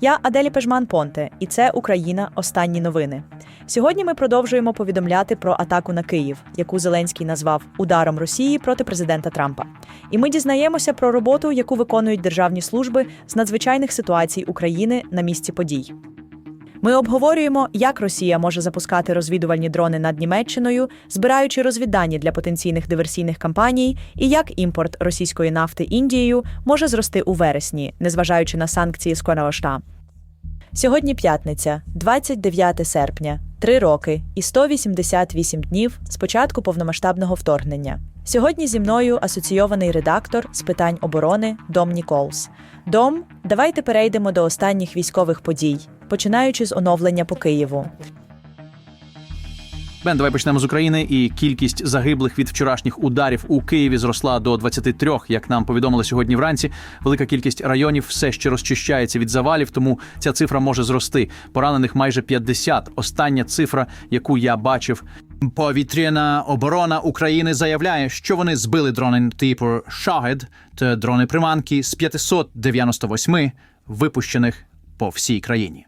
Я Аделі Пежман Понте, і це Україна. Останні новини. Сьогодні ми продовжуємо повідомляти про атаку на Київ, яку Зеленський назвав ударом Росії проти президента Трампа. І ми дізнаємося про роботу, яку виконують державні служби з надзвичайних ситуацій України на місці подій. Ми обговорюємо, як Росія може запускати розвідувальні дрони над Німеччиною, збираючи розвіддані для потенційних диверсійних кампаній, і як імпорт російської нафти Індією може зрости у вересні, незважаючи на санкції з США. Сьогодні п'ятниця, 29 серпня, три роки і 188 днів з початку повномасштабного вторгнення. Сьогодні зі мною асоційований редактор з питань оборони Дом Ніколс. Дом, давайте перейдемо до останніх військових подій, починаючи з оновлення по Києву. Бен, давай почнемо з України. І кількість загиблих від вчорашніх ударів у Києві зросла до 23, як нам повідомили сьогодні вранці. Велика кількість районів все ще розчищається від завалів, тому ця цифра може зрости. Поранених майже 50. Остання цифра, яку я бачив. Повітряна оборона України заявляє, що вони збили дрони типу Шахед та дрони приманки з 598 випущених по всій країні.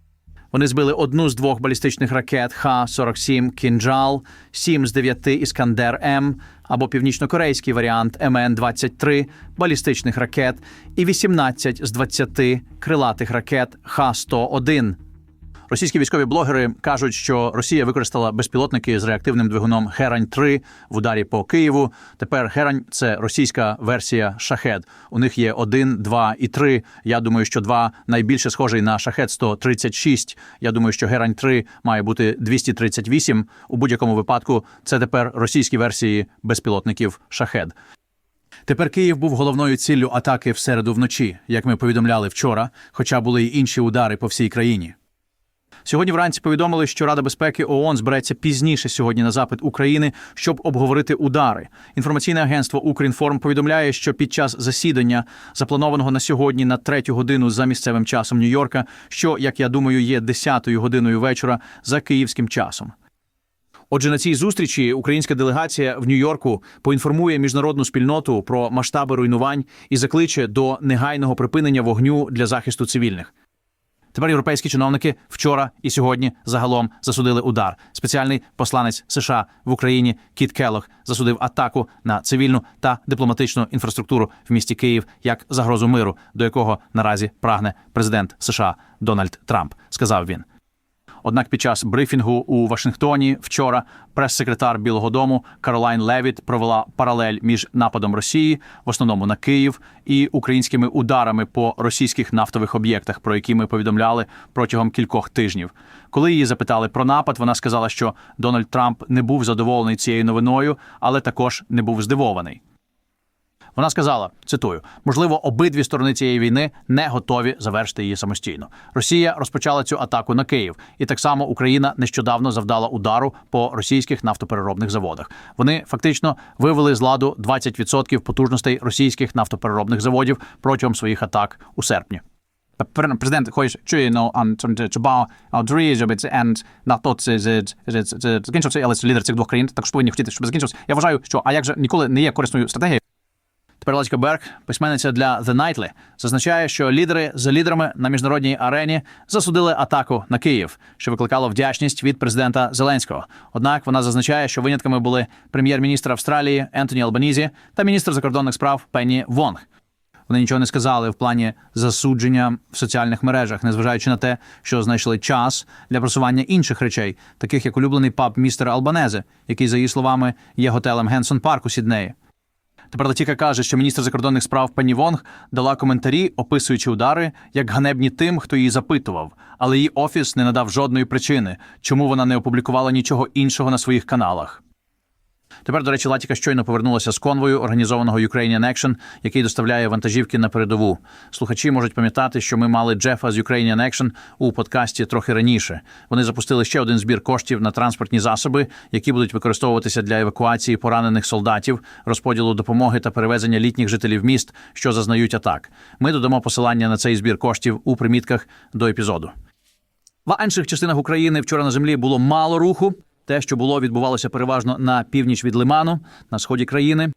Вони збили одну з двох балістичних ракет Х-47 «Кінджал», сім з дев'яти «Іскандер М» або північнокорейський варіант МН-23 балістичних ракет і 18 з 20 крилатих ракет Х-101. Російські військові блогери кажуть, що Росія використала безпілотники з реактивним двигуном Херань 3 в ударі по Києву. Тепер Херань це російська версія шахед. У них є 1, 2 і 3. Я думаю, що 2 найбільше схожий на шахед 136. Я думаю, що Герань 3 має бути 238. У будь-якому випадку це тепер російські версії безпілотників шахед. Тепер Київ був головною ціллю атаки в середу вночі, як ми повідомляли вчора, хоча були й інші удари по всій країні. Сьогодні вранці повідомили, що Рада безпеки ООН збереться пізніше сьогодні на запит України, щоб обговорити удари. Інформаційне агентство Укрінформ повідомляє, що під час засідання, запланованого на сьогодні на третю годину за місцевим часом Нью-Йорка, що, як я думаю, є 10-ю годиною вечора за київським часом. Отже, на цій зустрічі українська делегація в Нью-Йорку поінформує міжнародну спільноту про масштаби руйнувань і закличе до негайного припинення вогню для захисту цивільних. Тепер європейські чиновники вчора і сьогодні загалом засудили удар. Спеціальний посланець США в Україні Кіт Келлог засудив атаку на цивільну та дипломатичну інфраструктуру в місті Київ як загрозу миру, до якого наразі прагне президент США Дональд Трамп. Сказав він. Однак під час брифінгу у Вашингтоні вчора прес-секретар Білого Дому Каролайн Левіт провела паралель між нападом Росії, в основному на Київ, і українськими ударами по російських нафтових об'єктах, про які ми повідомляли протягом кількох тижнів. Коли її запитали про напад, вона сказала, що Дональд Трамп не був задоволений цією новиною, але також не був здивований. Вона сказала: цитую: можливо, обидві сторони цієї війни не готові завершити її самостійно. Росія розпочала цю атаку на Київ, і так само Україна нещодавно завдала удару по російських нафтопереробних заводах. Вони фактично вивели з ладу 20% потужностей російських нафтопереробних заводів протягом своїх атак у серпні. Президент хоче чує ну, аудрі, це енд на то це закінчився, але це лідер цих двох країн також повинні хотіти, щоб закінчився. Я вважаю, що а як же ніколи не є корисною стратегією. Тепер Ласька Берг, письменниця для The Nightly, зазначає, що лідери за лідерами на міжнародній арені засудили атаку на Київ, що викликало вдячність від президента Зеленського. Однак вона зазначає, що винятками були прем'єр-міністр Австралії Ентоні Албанізі та міністр закордонних справ Пенні Вонг. Вони нічого не сказали в плані засудження в соціальних мережах, незважаючи на те, що знайшли час для просування інших речей, таких як улюблений паб містер Албанезе, який, за її словами, є готелем Генсон Парк у Сіднеї. Тепер Латіка каже, що міністр закордонних справ Пані Вонг дала коментарі, описуючи удари як ганебні тим, хто її запитував, але її офіс не надав жодної причини, чому вона не опублікувала нічого іншого на своїх каналах. Тепер, до речі, Латіка щойно повернулася з конвою, організованого Ukrainian Action, який доставляє вантажівки на передову. Слухачі можуть пам'ятати, що ми мали Джефа з Ukrainian Action у подкасті трохи раніше. Вони запустили ще один збір коштів на транспортні засоби, які будуть використовуватися для евакуації поранених солдатів, розподілу допомоги та перевезення літніх жителів міст, що зазнають атак. Ми додамо посилання на цей збір коштів у примітках до епізоду. В інших частинах України вчора на землі було мало руху. Те, що було, відбувалося переважно на північ від Лиману, на сході країни.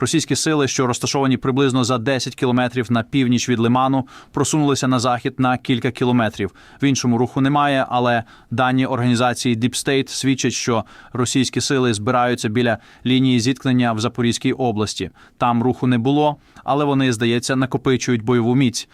Російські сили, що розташовані приблизно за 10 кілометрів на північ від Лиману, просунулися на захід на кілька кілометрів. В іншому руху немає, але дані організації Deep State свідчать, що російські сили збираються біля лінії зіткнення в Запорізькій області. Там руху не було, але вони, здається, накопичують бойову міць.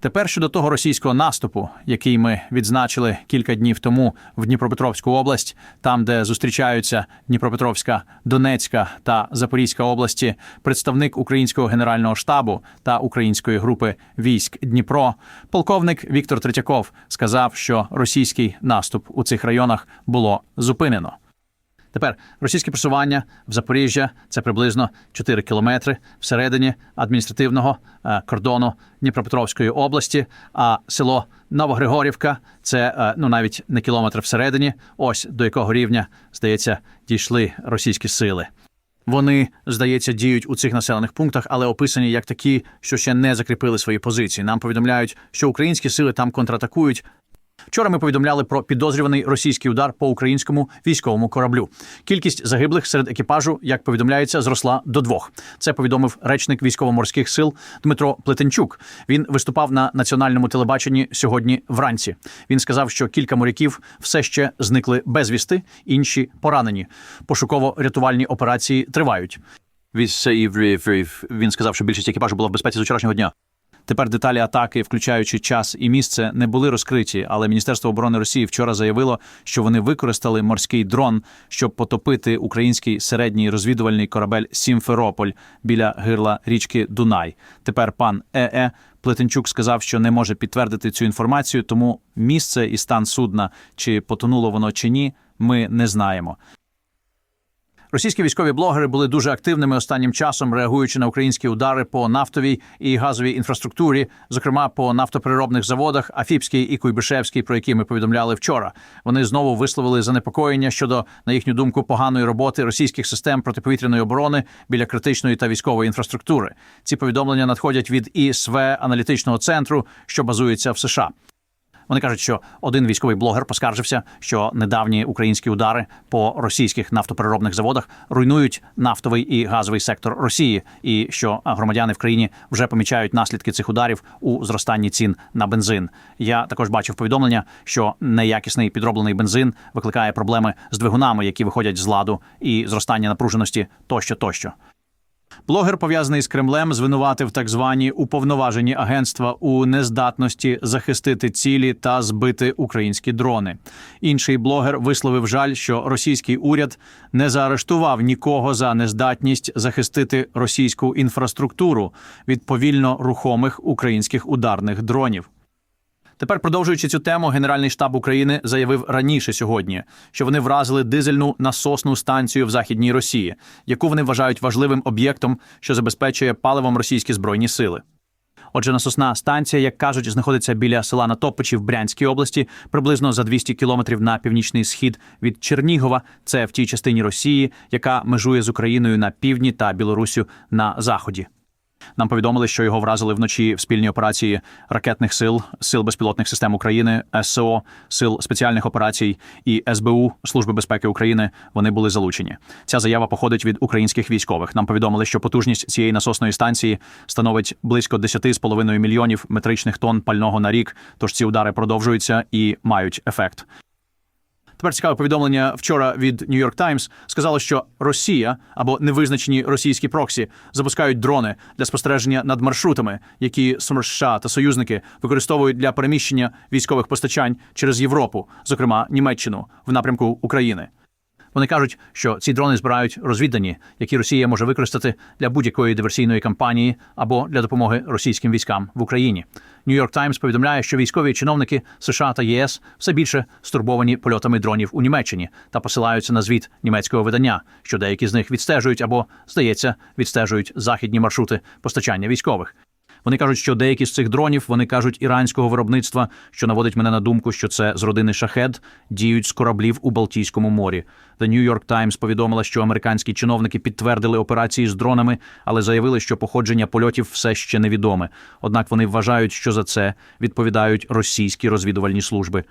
Тепер щодо того російського наступу, який ми відзначили кілька днів тому в Дніпропетровську область, там, де зустрічаються Дніпропетровська, Донецька та Запорізька області, представник українського генерального штабу та української групи військ Дніпро, полковник Віктор Третьяков сказав, що російський наступ у цих районах було зупинено. Тепер російське просування в Запоріжжя це приблизно 4 кілометри всередині адміністративного е, кордону Дніпропетровської області. А село Новогригорівка це е, ну навіть не кілометр всередині. Ось до якого рівня здається дійшли російські сили. Вони, здається, діють у цих населених пунктах, але описані як такі, що ще не закріпили свої позиції. Нам повідомляють, що українські сили там контратакують. Вчора ми повідомляли про підозрюваний російський удар по українському військовому кораблю. Кількість загиблих серед екіпажу, як повідомляється, зросла до двох. Це повідомив речник військово-морських сил Дмитро Плетенчук. Він виступав на національному телебаченні сьогодні вранці. Він сказав, що кілька моряків все ще зникли безвісти, інші поранені. Пошуково-рятувальні операції тривають. Він сказав, що більшість екіпажу була в безпеці з вчорашнього дня. Тепер деталі атаки, включаючи час і місце, не були розкриті, але Міністерство оборони Росії вчора заявило, що вони використали морський дрон, щоб потопити український середній розвідувальний корабель Сімферополь біля гирла річки Дунай. Тепер пан ЕЕ Плетенчук сказав, що не може підтвердити цю інформацію, тому місце і стан судна, чи потонуло воно чи ні, ми не знаємо. Російські військові блогери були дуже активними останнім часом, реагуючи на українські удари по нафтовій і газовій інфраструктурі, зокрема по нафтопереробних заводах Афіпський і Куйбишевський, про які ми повідомляли вчора. Вони знову висловили занепокоєння щодо, на їхню думку, поганої роботи російських систем протиповітряної оборони біля критичної та військової інфраструктури. Ці повідомлення надходять від ІСВ аналітичного центру, що базується в США. Вони кажуть, що один військовий блогер поскаржився, що недавні українські удари по російських нафтопереробних заводах руйнують нафтовий і газовий сектор Росії, і що громадяни в країні вже помічають наслідки цих ударів у зростанні цін на бензин. Я також бачив повідомлення, що неякісний підроблений бензин викликає проблеми з двигунами, які виходять з ладу, і зростання напруженості тощо, тощо. Блогер, пов'язаний з Кремлем, звинуватив так звані уповноважені агентства у нездатності захистити цілі та збити українські дрони. Інший блогер висловив жаль, що російський уряд не заарештував нікого за нездатність захистити російську інфраструктуру від повільно рухомих українських ударних дронів. Тепер, продовжуючи цю тему, Генеральний штаб України заявив раніше сьогодні, що вони вразили дизельну насосну станцію в західній Росії, яку вони вважають важливим об'єктом, що забезпечує паливом російські збройні сили. Отже, насосна станція, як кажуть, знаходиться біля села Натопичі в Брянській області, приблизно за 200 кілометрів на північний схід від Чернігова. Це в тій частині Росії, яка межує з Україною на півдні та Білоруссю на заході. Нам повідомили, що його вразили вночі в спільній операції ракетних сил, сил безпілотних систем України, ССО, сил спеціальних операцій і СБУ Служби безпеки України. Вони були залучені. Ця заява походить від українських військових. Нам повідомили, що потужність цієї насосної станції становить близько 10,5 мільйонів метричних тонн пального на рік. Тож ці удари продовжуються і мають ефект. Тепер цікаве повідомлення вчора від New York Times сказало, що Росія або невизначені російські проксі запускають дрони для спостереження над маршрутами, які США та союзники використовують для переміщення військових постачань через Європу, зокрема Німеччину, в напрямку України. Вони кажуть, що ці дрони збирають розвіддані, які Росія може використати для будь-якої диверсійної кампанії або для допомоги російським військам в Україні. Нью-Йорк Таймс повідомляє, що військові чиновники США та ЄС все більше стурбовані польотами дронів у Німеччині та посилаються на звіт німецького видання, що деякі з них відстежують або, здається, відстежують західні маршрути постачання військових. Вони кажуть, що деякі з цих дронів вони кажуть іранського виробництва, що наводить мене на думку, що це з родини шахед діють з кораблів у Балтійському морі. The New York Times повідомила, що американські чиновники підтвердили операції з дронами, але заявили, що походження польотів все ще невідоме. Однак вони вважають, що за це відповідають російські розвідувальні служби.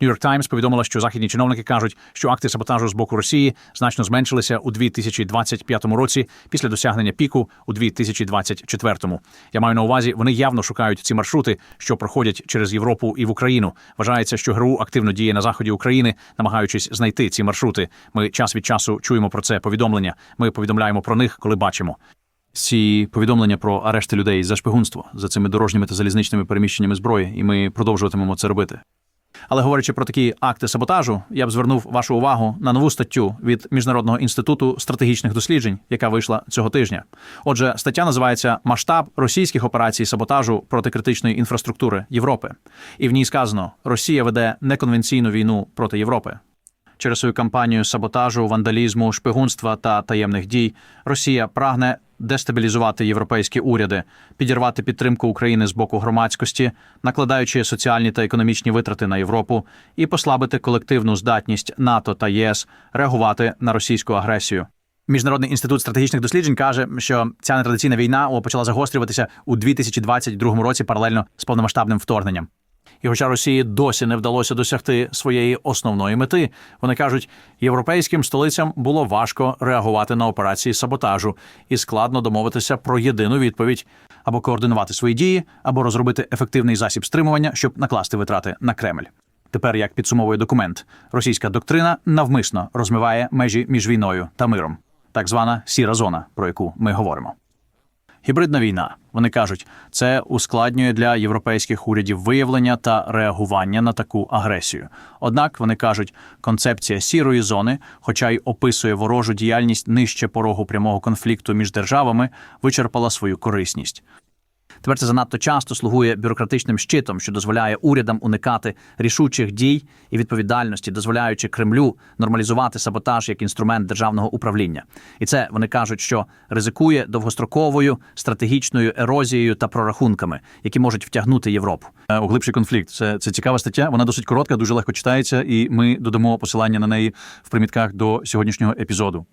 New York Times повідомила, що західні чиновники кажуть, що акти саботажу з боку Росії значно зменшилися у 2025 році після досягнення піку у 2024. Я маю на увазі, вони явно шукають ці маршрути, що проходять через Європу і в Україну. Вважається, що ГРУ активно діє на заході України, намагаючись знайти ці маршрути. Ми час від часу чуємо про це повідомлення. Ми повідомляємо про них, коли бачимо. Ці повідомлення про арешти людей за шпигунство за цими дорожніми та залізничними переміщеннями зброї, і ми продовжуватимемо це робити. Але говорячи про такі акти саботажу, я б звернув вашу увагу на нову статтю від Міжнародного інституту стратегічних досліджень, яка вийшла цього тижня. Отже, стаття називається Масштаб російських операцій саботажу проти критичної інфраструктури Європи. І в ній сказано: Росія веде неконвенційну війну проти Європи. Через свою кампанію саботажу, вандалізму, шпигунства та таємних дій Росія прагне дестабілізувати європейські уряди, підірвати підтримку України з боку громадськості, накладаючи соціальні та економічні витрати на Європу, і послабити колективну здатність НАТО та ЄС реагувати на російську агресію. Міжнародний інститут стратегічних досліджень каже, що ця нетрадиційна війна почала загострюватися у 2022 році паралельно з повномасштабним вторгненням. І хоча Росії досі не вдалося досягти своєї основної мети, вони кажуть, європейським столицям було важко реагувати на операції саботажу і складно домовитися про єдину відповідь або координувати свої дії, або розробити ефективний засіб стримування, щоб накласти витрати на Кремль. Тепер, як підсумовує документ, російська доктрина навмисно розмиває межі між війною та миром, так звана сіра зона, про яку ми говоримо. Гібридна війна. Вони кажуть, це ускладнює для європейських урядів виявлення та реагування на таку агресію. Однак вони кажуть, концепція сірої зони, хоча й описує ворожу діяльність нижче порогу прямого конфлікту між державами, вичерпала свою корисність. Тепер це занадто часто слугує бюрократичним щитом, що дозволяє урядам уникати рішучих дій і відповідальності, дозволяючи Кремлю нормалізувати саботаж як інструмент державного управління. І це вони кажуть, що ризикує довгостроковою стратегічною ерозією та прорахунками, які можуть втягнути Європу. Е, У глибший конфлікт. Це, це цікава стаття. Вона досить коротка, дуже легко читається, і ми додамо посилання на неї в примітках до сьогоднішнього епізоду.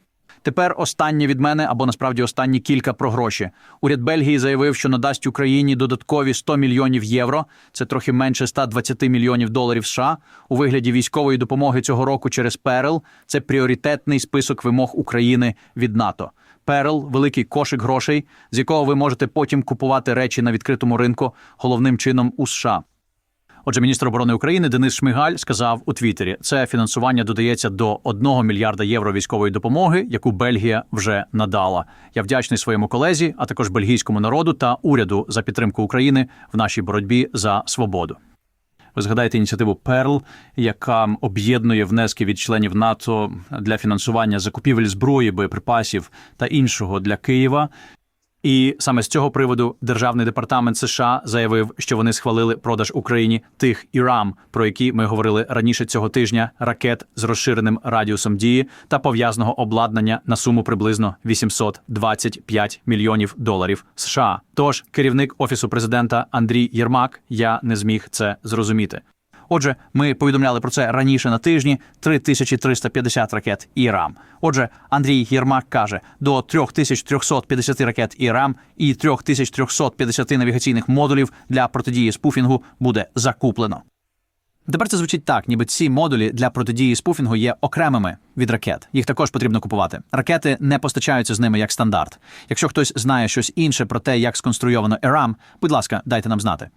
Тепер останнє від мене, або насправді останні кілька про гроші. Уряд Бельгії заявив, що надасть Україні додаткові 100 мільйонів євро. Це трохи менше 120 мільйонів доларів США у вигляді військової допомоги цього року через Перл. Це пріоритетний список вимог України від НАТО. Перл великий кошик грошей, з якого ви можете потім купувати речі на відкритому ринку, головним чином у США. Отже, міністр оборони України Денис Шмигаль сказав у Твіттері, це фінансування додається до 1 мільярда євро військової допомоги, яку Бельгія вже надала. Я вдячний своєму колезі, а також бельгійському народу та уряду за підтримку України в нашій боротьбі за свободу. Ви згадаєте ініціативу Перл, яка об'єднує внески від членів НАТО для фінансування закупівель зброї, боєприпасів та іншого для Києва. І саме з цього приводу Державний департамент США заявив, що вони схвалили продаж Україні тих ірам, про які ми говорили раніше цього тижня, ракет з розширеним радіусом дії та пов'язаного обладнання на суму приблизно 825 мільйонів доларів США. Тож керівник офісу президента Андрій Єрмак, я не зміг це зрозуміти. Отже, ми повідомляли про це раніше на тижні 3350 ракет ІРАМ. Отже, Андрій Єрмак каже, до 3350 ракет ІРАМ і 3350 навігаційних модулів для протидії спуфінгу буде закуплено. Тепер це звучить так, ніби ці модулі для протидії спуфінгу є окремими від ракет. Їх також потрібно купувати. Ракети не постачаються з ними як стандарт. Якщо хтось знає щось інше про те, як сконструйовано ЕРАМ, будь ласка, дайте нам знати.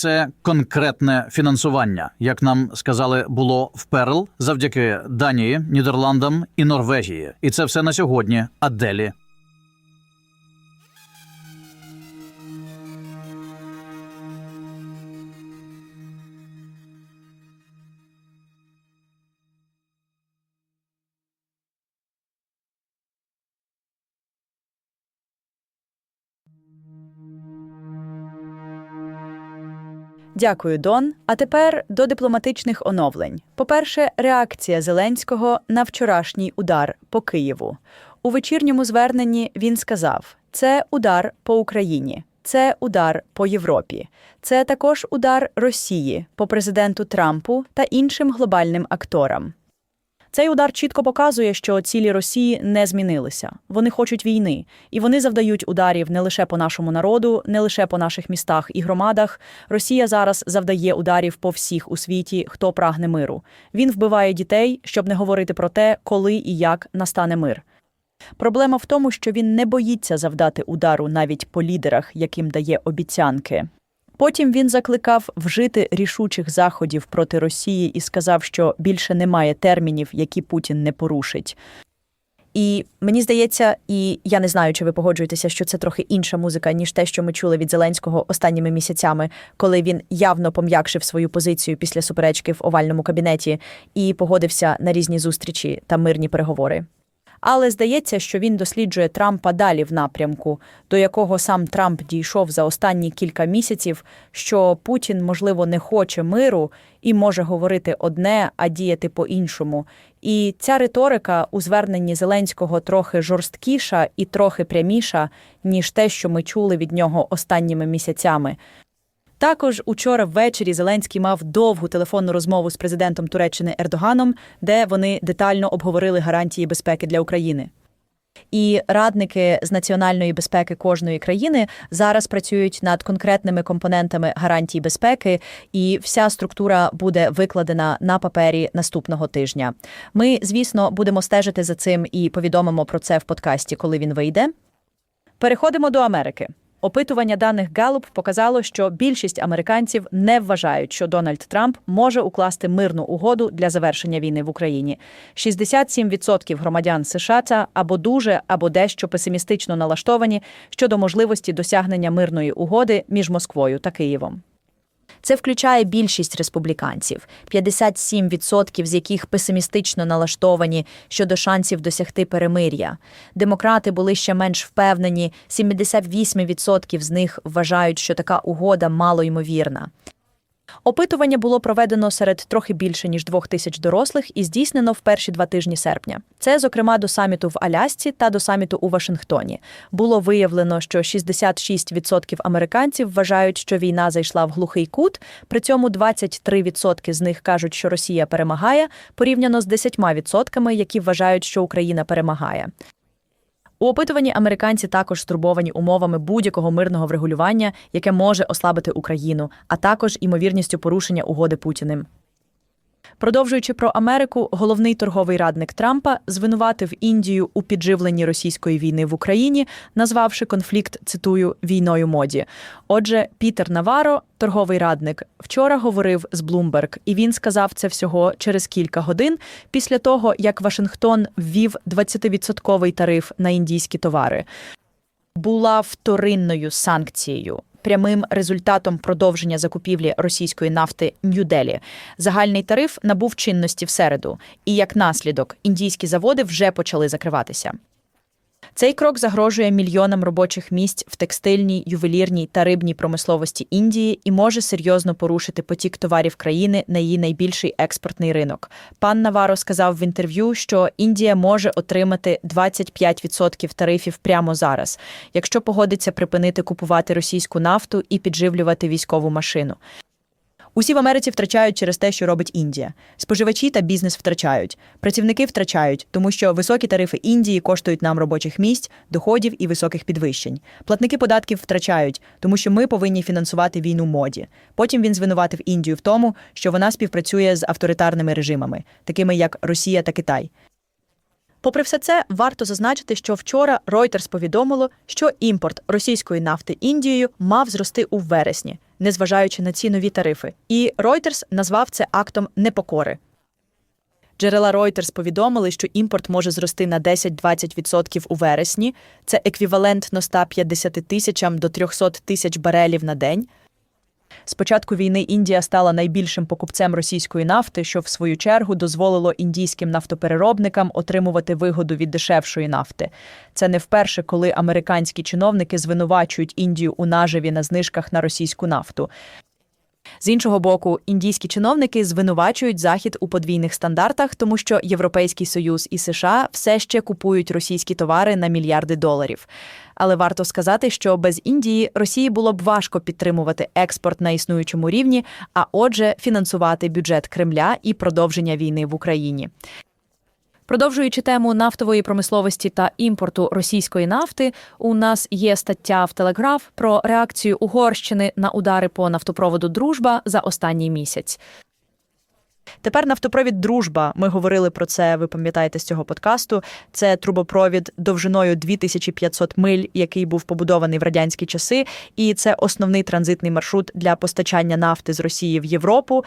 Це конкретне фінансування, як нам сказали, було в Перл завдяки Данії, Нідерландам і Норвегії. І це все на сьогодні. Аделі. Дякую, Дон. А тепер до дипломатичних оновлень. По-перше, реакція Зеленського на вчорашній удар по Києву. У вечірньому зверненні він сказав: це удар по Україні, це удар по Європі, це також удар Росії по президенту Трампу та іншим глобальним акторам. Цей удар чітко показує, що цілі Росії не змінилися. Вони хочуть війни, і вони завдають ударів не лише по нашому народу, не лише по наших містах і громадах. Росія зараз завдає ударів по всіх у світі, хто прагне миру. Він вбиває дітей, щоб не говорити про те, коли і як настане мир. Проблема в тому, що він не боїться завдати удару навіть по лідерах, яким дає обіцянки. Потім він закликав вжити рішучих заходів проти Росії і сказав, що більше немає термінів, які Путін не порушить. І мені здається, і я не знаю, чи ви погоджуєтеся, що це трохи інша музика, ніж те, що ми чули від Зеленського останніми місяцями, коли він явно пом'якшив свою позицію після суперечки в овальному кабінеті і погодився на різні зустрічі та мирні переговори. Але здається, що він досліджує Трампа далі в напрямку, до якого сам Трамп дійшов за останні кілька місяців, що Путін, можливо, не хоче миру і може говорити одне, а діяти по-іншому. І ця риторика у зверненні Зеленського трохи жорсткіша і трохи пряміша, ніж те, що ми чули від нього останніми місяцями. Також учора ввечері Зеленський мав довгу телефонну розмову з президентом Туреччини Ердоганом, де вони детально обговорили гарантії безпеки для України. І радники з національної безпеки кожної країни зараз працюють над конкретними компонентами гарантій безпеки, і вся структура буде викладена на папері наступного тижня. Ми, звісно, будемо стежити за цим і повідомимо про це в подкасті, коли він вийде. Переходимо до Америки. Опитування даних Галуп показало, що більшість американців не вважають, що Дональд Трамп може укласти мирну угоду для завершення війни в Україні. 67% громадян США та або дуже, або дещо песимістично налаштовані щодо можливості досягнення мирної угоди між Москвою та Києвом. Це включає більшість республіканців, 57% з яких песимістично налаштовані щодо шансів досягти перемир'я. Демократи були ще менш впевнені, 78% з них вважають, що така угода малоймовірна. Опитування було проведено серед трохи більше ніж двох тисяч дорослих і здійснено в перші два тижні серпня. Це, зокрема, до саміту в Алясці та до саміту у Вашингтоні. Було виявлено, що 66% американців вважають, що війна зайшла в глухий кут. При цьому 23% з них кажуть, що Росія перемагає, порівняно з 10%, які вважають, що Україна перемагає. У опитуванні американці також стурбовані умовами будь-якого мирного врегулювання, яке може ослабити Україну, а також імовірністю порушення угоди Путіним. Продовжуючи про Америку, головний торговий радник Трампа звинуватив Індію у підживленні російської війни в Україні, назвавши конфлікт цитую війною моді. Отже, Пітер Наваро, торговий радник, вчора говорив з Bloomberg, і він сказав це всього через кілька годин після того, як Вашингтон ввів 20-відсотковий тариф на індійські товари. Була вторинною санкцією. Прямим результатом продовження закупівлі російської нафти Нью-Делі. Загальний тариф набув чинності в середу, і як наслідок індійські заводи вже почали закриватися. Цей крок загрожує мільйонам робочих місць в текстильній, ювелірній та рибній промисловості Індії і може серйозно порушити потік товарів країни на її найбільший експортний ринок. Пан Наваро сказав в інтерв'ю, що Індія може отримати 25% тарифів прямо зараз, якщо погодиться припинити купувати російську нафту і підживлювати військову машину. Усі в Америці втрачають через те, що робить Індія. Споживачі та бізнес втрачають. Працівники втрачають, тому що високі тарифи Індії коштують нам робочих місць, доходів і високих підвищень. Платники податків втрачають, тому що ми повинні фінансувати війну моді. Потім він звинуватив Індію в тому, що вона співпрацює з авторитарними режимами, такими як Росія та Китай. Попри все це, варто зазначити, що вчора Reuters повідомило, що імпорт російської нафти Індією мав зрости у вересні, незважаючи на ці нові тарифи. І Reuters назвав це актом непокори. Джерела Reuters повідомили, що імпорт може зрости на 10-20% у вересні. Це еквівалентно 150 тисячам до 300 тисяч барелів на день. З початку війни Індія стала найбільшим покупцем російської нафти, що в свою чергу дозволило індійським нафтопереробникам отримувати вигоду від дешевшої нафти. Це не вперше, коли американські чиновники звинувачують Індію у наживі на знижках на російську нафту. З іншого боку, індійські чиновники звинувачують Захід у подвійних стандартах, тому що Європейський Союз і США все ще купують російські товари на мільярди доларів. Але варто сказати, що без Індії Росії було б важко підтримувати експорт на існуючому рівні, а отже, фінансувати бюджет Кремля і продовження війни в Україні. Продовжуючи тему нафтової промисловості та імпорту російської нафти, у нас є стаття в Телеграф про реакцію Угорщини на удари по нафтопроводу Дружба за останній місяць. Тепер нафтопровід Дружба. Ми говорили про це. Ви пам'ятаєте з цього подкасту. Це трубопровід довжиною 2500 миль, який був побудований в радянські часи, і це основний транзитний маршрут для постачання нафти з Росії в Європу.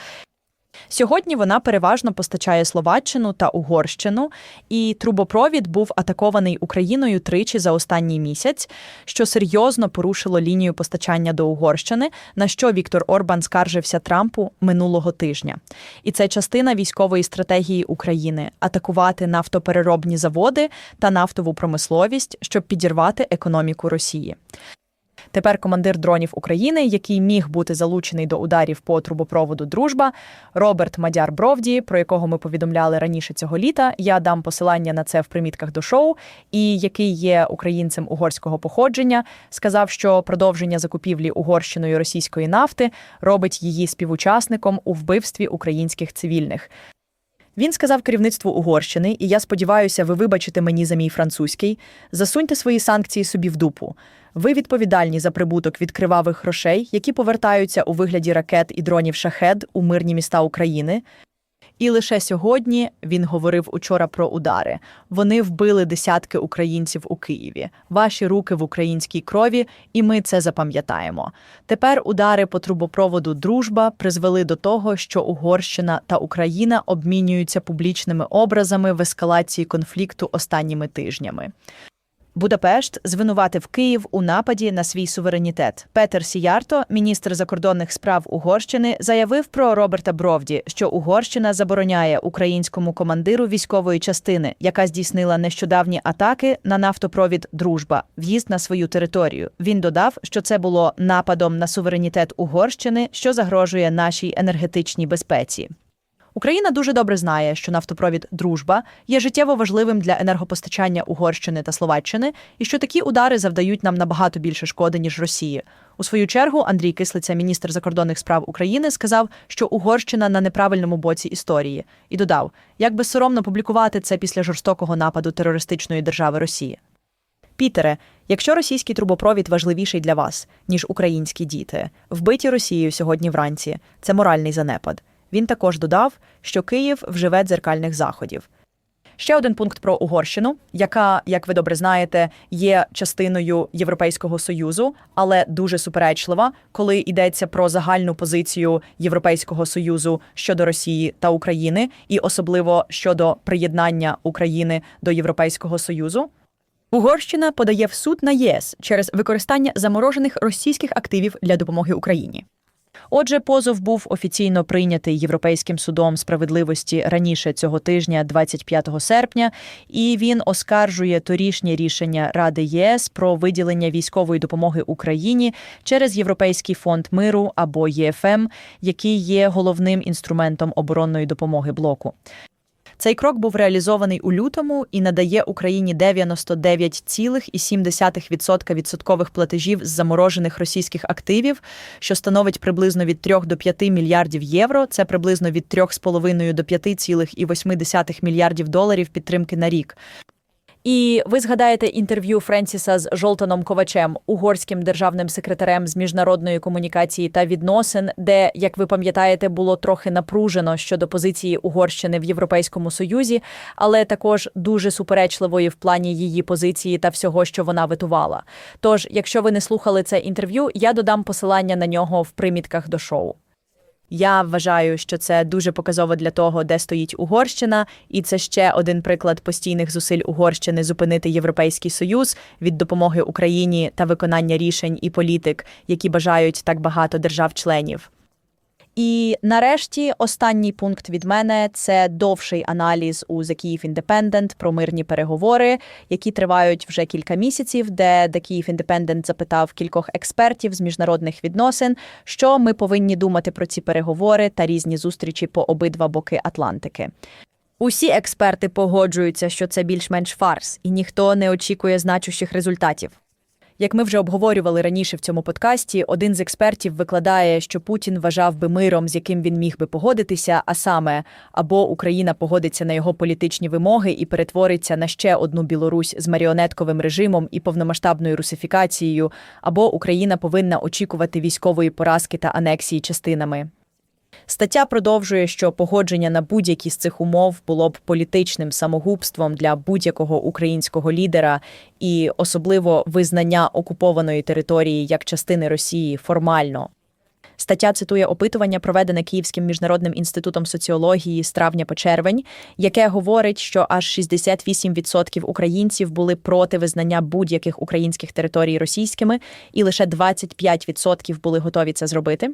Сьогодні вона переважно постачає Словаччину та Угорщину, і трубопровід був атакований Україною тричі за останній місяць, що серйозно порушило лінію постачання до Угорщини, на що Віктор Орбан скаржився Трампу минулого тижня. І це частина військової стратегії України атакувати нафтопереробні заводи та нафтову промисловість, щоб підірвати економіку Росії. Тепер командир дронів України, який міг бути залучений до ударів по трубопроводу Дружба, Роберт Мадяр Бровді, про якого ми повідомляли раніше цього літа. Я дам посилання на це в примітках до шоу, і який є українцем угорського походження, сказав, що продовження закупівлі угорщиною російської нафти робить її співучасником у вбивстві українських цивільних. Він сказав керівництву Угорщини, і я сподіваюся, ви вибачите мені за мій французький. Засуньте свої санкції собі в дупу. Ви відповідальні за прибуток від кривавих грошей, які повертаються у вигляді ракет і дронів шахед у мирні міста України. І лише сьогодні він говорив учора про удари. Вони вбили десятки українців у Києві. Ваші руки в українській крові, і ми це запам'ятаємо. Тепер удари по трубопроводу Дружба призвели до того, що Угорщина та Україна обмінюються публічними образами в ескалації конфлікту останніми тижнями. Будапешт звинуватив Київ у нападі на свій суверенітет. Петер Сіярто, міністр закордонних справ Угорщини, заявив про Роберта Бровді, що Угорщина забороняє українському командиру військової частини, яка здійснила нещодавні атаки на нафтопровід Дружба, в'їзд на свою територію. Він додав, що це було нападом на суверенітет Угорщини, що загрожує нашій енергетичній безпеці. Україна дуже добре знає, що нафтопровід Дружба є життєво важливим для енергопостачання Угорщини та Словаччини, і що такі удари завдають нам набагато більше шкоди ніж Росії. У свою чергу Андрій Кислиця, міністр закордонних справ України, сказав, що Угорщина на неправильному боці історії, і додав, як би соромно публікувати це після жорстокого нападу терористичної держави Росії. Пітере, якщо російський трубопровід важливіший для вас, ніж українські діти, вбиті Росією сьогодні вранці, це моральний занепад. Він також додав, що Київ вживе дзеркальних заходів. Ще один пункт про Угорщину, яка, як ви добре знаєте, є частиною Європейського союзу, але дуже суперечлива, коли йдеться про загальну позицію Європейського союзу щодо Росії та України, і особливо щодо приєднання України до Європейського союзу. Угорщина подає в суд на ЄС через використання заморожених російських активів для допомоги Україні. Отже, позов був офіційно прийнятий Європейським судом справедливості раніше цього тижня, 25 серпня, і він оскаржує торішнє рішення Ради ЄС про виділення військової допомоги Україні через Європейський фонд миру або єфм, який є головним інструментом оборонної допомоги блоку. Цей крок був реалізований у лютому і надає Україні 99,7% відсоткових платежів з заморожених російських активів, що становить приблизно від 3 до 5 мільярдів євро. Це приблизно від 3,5 до 5,8 мільярдів доларів підтримки на рік. І ви згадаєте інтерв'ю Френсіса з Жолтаном Ковачем, угорським державним секретарем з міжнародної комунікації та відносин, де, як ви пам'ятаєте, було трохи напружено щодо позиції Угорщини в Європейському Союзі, але також дуже суперечливої в плані її позиції та всього, що вона витувала. Тож, якщо ви не слухали це інтерв'ю, я додам посилання на нього в примітках до шоу. Я вважаю, що це дуже показово для того, де стоїть Угорщина, і це ще один приклад постійних зусиль Угорщини зупинити Європейський Союз від допомоги Україні та виконання рішень і політик, які бажають так багато держав-членів. І нарешті останній пункт від мене це довший аналіз у The Kyiv Independent про мирні переговори, які тривають вже кілька місяців, де The Kyiv Independent запитав кількох експертів з міжнародних відносин, що ми повинні думати про ці переговори та різні зустрічі по обидва боки Атлантики. Усі експерти погоджуються, що це більш-менш фарс, і ніхто не очікує значущих результатів. Як ми вже обговорювали раніше в цьому подкасті, один з експертів викладає, що Путін вважав би миром, з яким він міг би погодитися, а саме або Україна погодиться на його політичні вимоги і перетвориться на ще одну Білорусь з маріонетковим режимом і повномасштабною русифікацією, або Україна повинна очікувати військової поразки та анексії частинами. Стаття продовжує, що погодження на будь-які з цих умов було б політичним самогубством для будь-якого українського лідера, і особливо визнання окупованої території як частини Росії формально. Стаття цитує опитування, проведене Київським міжнародним інститутом соціології з травня по червень, яке говорить, що аж 68% українців були проти визнання будь-яких українських територій російськими, і лише 25% були готові це зробити.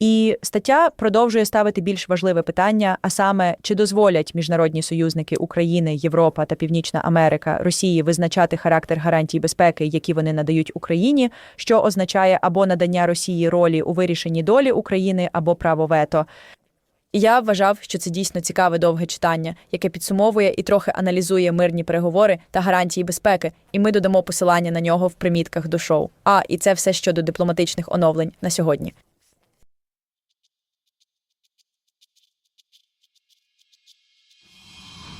І стаття продовжує ставити більш важливе питання: а саме, чи дозволять міжнародні союзники України, Європа та Північна Америка Росії визначати характер гарантій безпеки, які вони надають Україні, що означає або надання Росії ролі у вирішенні долі України, або право вето. Я вважав, що це дійсно цікаве довге читання, яке підсумовує і трохи аналізує мирні переговори та гарантії безпеки, і ми додамо посилання на нього в примітках до шоу. А і це все щодо дипломатичних оновлень на сьогодні.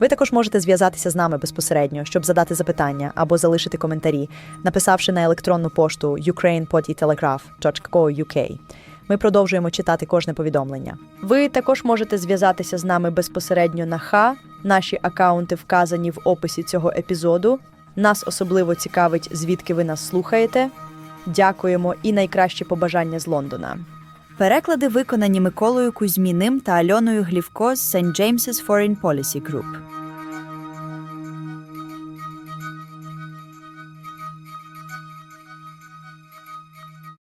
Ви також можете зв'язатися з нами безпосередньо, щоб задати запитання або залишити коментарі, написавши на електронну пошту ukrainepodtelegraph.co.uk. Ми продовжуємо читати кожне повідомлення. Ви також можете зв'язатися з нами безпосередньо на ХА. Наші акаунти вказані в описі цього епізоду. Нас особливо цікавить, звідки ви нас слухаєте. Дякуємо і найкращі побажання з Лондона. Переклади виконані Миколою Кузьміним та Альоною Глівко з St. James's Foreign Policy Group.